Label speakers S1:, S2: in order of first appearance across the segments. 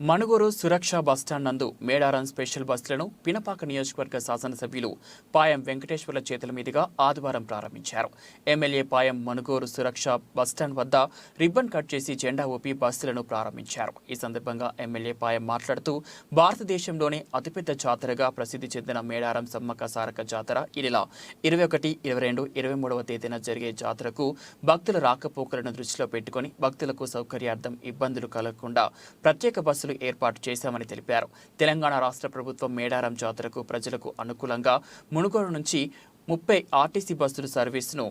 S1: మణుగూరు సురక్ష బస్టాండ్ నందు మేడారం స్పెషల్ బస్సులను పినపాక నియోజకవర్గ శాసనసభ్యులు పాయం వెంకటేశ్వర్ల చేతుల మీదుగా ఆదివారం ప్రారంభించారు. ఎమ్మెల్యే పాయం మణుగూరు సురక్ష బస్టాండ్ వద్ద రిబ్బన్ కట్ చేసి జెండా ఊపి బస్సులను ప్రారంభించారు. ఈ సందర్భంగా ఎమ్మెల్యే పాయం మాట్లాడుతూ భారతదేశంలోనే అతిపెద్ద జాతరగా ప్రసిద్ధి చెందిన మేడారం సమ్మక్క సారక జాతర ఈ నెల ఇరవై ఒకటి ఇరవై రెండు ఇరవై మూడవ తేదీన జరిగే జాతరకు భక్తుల రాకపోకలను దృష్టిలో పెట్టుకుని భక్తులకు సౌకర్యార్థం ఇబ్బందులు కలగకుండా ప్రత్యేక బస్సు బస్సులు ఏర్పాటు చేశామని తెలిపారు. తెలంగాణ రాష్ట్ర ప్రభుత్వం మేడారం జాతరకు ప్రజలకు అనుకూలంగా మునుగోడు నుంచి ముప్పై ఆర్టీసీ బస్సుల సర్వీసును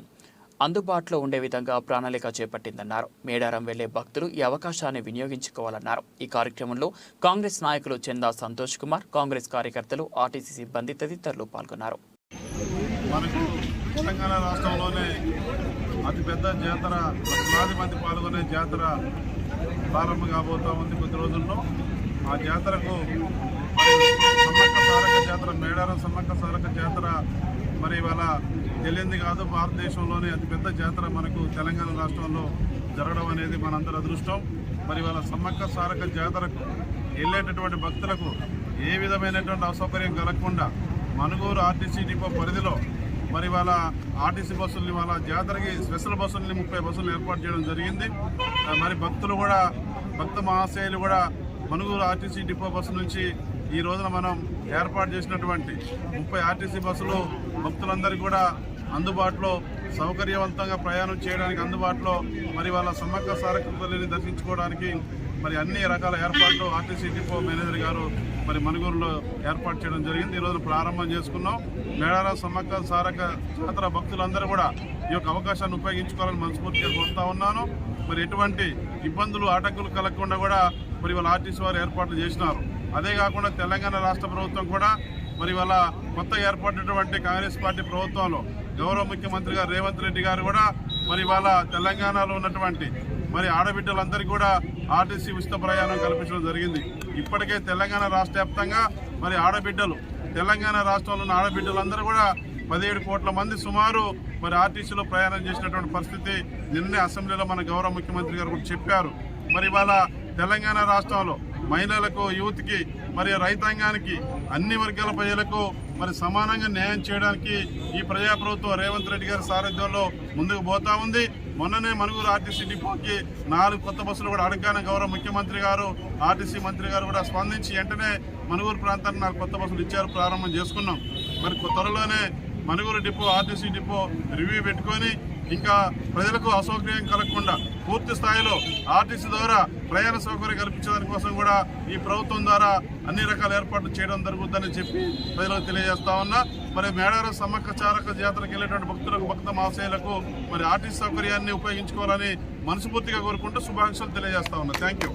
S1: అందుబాటులో ఉండే విధంగా ప్రణాళిక చేపట్టిందన్నారు. మేడారం వెళ్ళే భక్తులు ఈ అవకాశాన్ని వినియోగించుకోవాలన్నారు. ఈ కార్యక్రమంలో కాంగ్రెస్ నాయకులు చందా సంతోష్ కుమార్ కాంగ్రెస్ కార్యకర్తలు ఆర్టీసీ సిబ్బంది తదితరులు పాల్గొన్నారు.
S2: మనకు తెలంగాణ రాష్ట్రంలోనే అతిపెద్ద జాతర లక్షలాది మంది పాల్గొనే జాతర ప్రారంభం కాబోతూ ఉంది కొద్ది రోజుల్లో. ఆ జాతరకు సమ్మక్క సారక జాతర మేడారం సమ్మక్క సారక జాతర మరి ఇవాళ తెలియంది కాదు. భారతదేశంలోనే అతిపెద్ద జాతర మనకు తెలంగాణ రాష్ట్రంలో జరగడం అనేది మనందరి అదృష్టం. మరి ఇవాళ సమ్మక్క సారక జాతరకు వెళ్ళేటటువంటి భక్తులకు ఏ విధమైనటువంటి అసౌకర్యం కలగకుండా మనుగూరు ఆర్టీసీ డిపో పరిధిలో మరి ఇవాళ ఆర్టీసీ బస్సుల్ని ఇవాళ జాతరకి స్పెషల్ బస్సుల్ని ముప్పై బస్సులు ఏర్పాటు చేయడం జరిగింది. మరి భక్తులు కూడా భక్త మహాశయులు కూడా మనుగూరు ఆర్టీసీ డిపో బస్సు నుంచి ఈ రోజున మనం ఏర్పాటు చేసినటువంటి ముప్పై ఆర్టీసీ బస్సులు భక్తులందరికీ కూడా అందుబాటులో సౌకర్యవంతంగా ప్రయాణం చేయడానికి అందుబాటులో మరి వాళ్ళ సమ్మక్క సారక తల్లిని దర్శించుకోవడానికి మరి అన్ని రకాల ఏర్పాట్లు ఆర్టీసీ డిపో మేనేజర్ గారు మరి మనుగూరులో ఏర్పాటు చేయడం జరిగింది. ఈరోజు ప్రారంభం చేసుకున్నాం. మేడార సమ్మక్క సారక జాతర భక్తులందరూ కూడా ఈ యొక్క అవకాశాన్ని ఉపయోగించుకోవాలని మనస్ఫూర్తిగా కోరుతా ఉన్నాను. మరి ఎటువంటి ఇబ్బందులు ఆటంకులు కలగకుండా కూడా మరి వాళ్ళ ఆర్టీసీ వారు ఏర్పాట్లు చేసినారు. అదే కాకుండా తెలంగాణ రాష్ట్ర ప్రభుత్వం కూడా మరి వాళ్ళ కొత్త ఏర్పడినటువంటి కాంగ్రెస్ పార్టీ ప్రభుత్వంలో గౌరవ ముఖ్యమంత్రి గారు రేవంత్ రెడ్డి గారు కూడా మరి వాళ్ళ తెలంగాణలో ఉన్నటువంటి మరి ఆడబిడ్డలందరికీ కూడా ఆర్టీసీ ఉచిత ప్రయాణం కల్పించడం జరిగింది. ఇప్పటికే తెలంగాణ రాష్ట్ర వ్యాప్తంగా మరి ఆడబిడ్డలు తెలంగాణ రాష్ట్రంలో ఉన్న ఆడబిడ్డలందరూ కూడా పదిహేడు కోట్ల మంది సుమారు మరి ఆర్టీసీలో ప్రయాణం చేసినటువంటి పరిస్థితి నిన్నే అసెంబ్లీలో మన గౌరవ ముఖ్యమంత్రి గారు కూడా చెప్పారు. మరి ఇవాళ తెలంగాణ రాష్ట్రంలో మహిళలకు యూత్కి మరి రైతాంగానికి అన్ని వర్గాల ప్రజలకు మరి సమానంగా న్యాయం చేయడానికి ఈ ప్రజాప్రభుత్వం రేవంత్ రెడ్డి గారి సారథ్యంలో ముందుకు పోతా ఉంది. మొన్ననే మనుగురు ఆర్టీసీ డిపోకి నాలుగు కొత్త బస్సులు కూడా అడగానే గౌరవ ముఖ్యమంత్రి గారు ఆర్టీసీ మంత్రి గారు కూడా స్పందించి వెంటనే మనుగురు ప్రాంతానికి నాలుగు కొత్త బస్సులు ఇచ్చారు ప్రారంభం చేసుకున్నాం. మరి త్వరలోనే Manuguru depot RTC depot review పెట్టుకొని ఇంకా ప్రజలకు అసౌకర్యం కలగకుండా పూర్తి స్థాయిలో ఆర్టీసీ ద్వారా ప్రయాణ సౌకర్యం కల్పించడానికి కోసం కూడా ఈ ప్రభుత్వం ద్వారా అన్ని రకాల ఏర్పాట్లు చేయడం జరుగుతుందని చెప్పి ప్రజలకు తెలియజేస్తా ఉన్నా. మరి మేడారం సమ్మక్క చారక జాతరకు వెళ్ళేటువంటి భక్తులకు భక్త మహాశయులకు మరి ఆర్టీసీ సౌకర్యాన్ని ఉపయోగించుకోవాలని మనస్ఫూర్తిగా కోరుకుంటూ శుభాకాంక్షలు తెలియజేస్తా ఉన్నా. Thank you